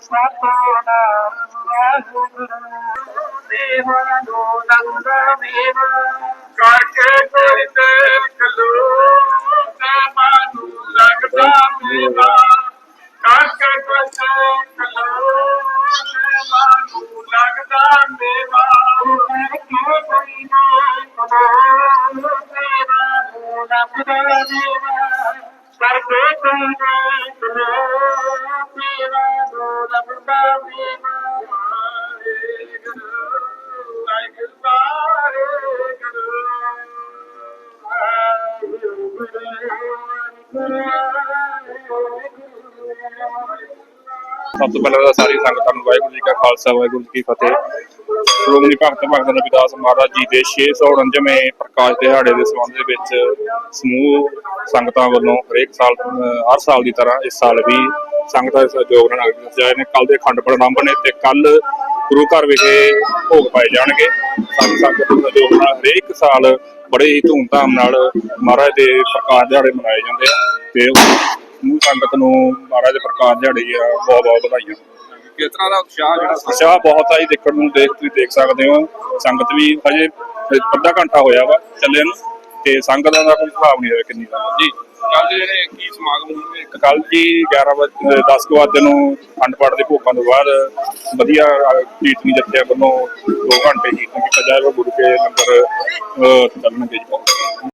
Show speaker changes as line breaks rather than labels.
ਸਤਨਾਮ ਵਾਹਿਗੁਰੂ ਦੇਵ ਨੰਦਮੇਵ ਕਾਕੇ ਕੋਇ ਤੇ ਕਲੋ
ਸਭ ਤੋਂ ਪਹਿਲਾਂ ਤਾਂ ਸਾਰੀ ਸੰਗਤਾਂ ਨੂੰ ਵਾਹਿਗੁਰੂ ਜੀ ਕਾ ਖਾਲਸਾ, ਵਾਹਿਗੁਰੂ ਜੀ ਕੀ ਫਤਿਹ। ਸ਼੍ਰੋਮਣੀ ਭਗਤ ਭਗਤ ਰਵਿਦਾਸ ਮਹਾਰਾਜ ਜੀ ਦੇ 649ਵੇਂ ਪ੍ਰਕਾਸ਼ ਦਿਹਾੜੇ ਦੇ ਸੰਬੰਧ ਦੇ ਵਿੱਚ ਸਮੂਹ ਸੰਗਤਾਂ ਵੱਲੋਂ ਹਰੇਕ ਸਾਲ ਹਰ ਸਾਲ ਦੀ ਤਰ੍ਹਾਂ ਇਸ ਸਾਲ ਵੀ ਸੰਗਤਾਂ ਦੇ ਸਹਿਯੋਗ ਨਾਲ ਅਗਲੇ ਸਜਾਏ ਨੇ। ਕੱਲ ਦੇ ਅਖੰਡ ਪ੍ਰਣਾਮ ਨੇ ਤੇ ਕੱਲ ਗੁਰੂ ਘਰ ਵਿਖੇ ਭੋਗ ਪਾਏ ਜਾਣਗੇ। ਸੰਗ ਸੰਗਤ ਦੇ ਸਹਿਯੋਗ ਨਾਲ ਹਰੇਕ ਸਾਲ ਬੜੇ ਹੀ ਧੂਮਧਾਮ ਨਾਲ ਮਹਾਰਾਜ ਦੇ ਪ੍ਰਕਾਸ਼ ਦਿਹਾੜੇ ਮਨਾਏ ਜਾਂਦੇ ਆ ਤੇ ਸਮੂਹ ਸੰਗਤ ਨੂੰ ਮਹਾਰਾਜ ਦੇ ਪ੍ਰਕਾਸ਼ ਦਿਹਾੜੇ ਦੀਆਂ ਬਹੁਤ ਬਹੁਤ ਵਧਾਈਆਂ।
ਕਿਸ ਤਰ੍ਹਾਂ ਦਾ ਉਤਸ਼ਾਹ ਜਿਹੜਾ
ਉਤਸ਼ਾਹ ਬਹੁਤ ਆ ਜੀ ਦੇਖਣ ਨੂੰ ਦੇਖ ਤੁਸੀਂ ਦੇਖ ਸਕਦੇ ਹੋ ਸੰਗਤ ਵੀ ਹਜੇ ਅੱਧਾ ਘੰਟਾ ਹੋਇਆ ਵਾ ਚੱਲੇ ਨੂੰ ਤੇ ਸੰਗਤਾਂ ਦਾ ਕੋਈ ਹਿਸਾਬ ਨਹੀਂ ਹੋਇਆ ਕਿੰਨੀ ਦਾ
ਜੀ। ਕੱਲ ਜਿਹੜੇ ਕੀ ਸਮਾਗਮ ਹੋਣਗੇ?
ਕੱਲ ਜੀ 11 ਵਜੇ 10 ਕੁ ਵਜੇ ਨੂੰ ਅਖੰਡ ਪਾਠ ਦੇ ਭੋਗਾਂ ਤੋਂ ਬਾਅਦ ਵਧੀਆ ਅਹ, ਕੀਰਤਨੀ ਜੱਥਿਆਂ ਵੱਲੋਂ 2 ਘੰਟੇ ਕੀਰਤਨ ਕੀਤਾ ਜਾਏਗਾ ਗੁਰੂ ਕੇ ਲੰਗਰ ਅਹ, ਚੱਲਣਗੇ ਜੀ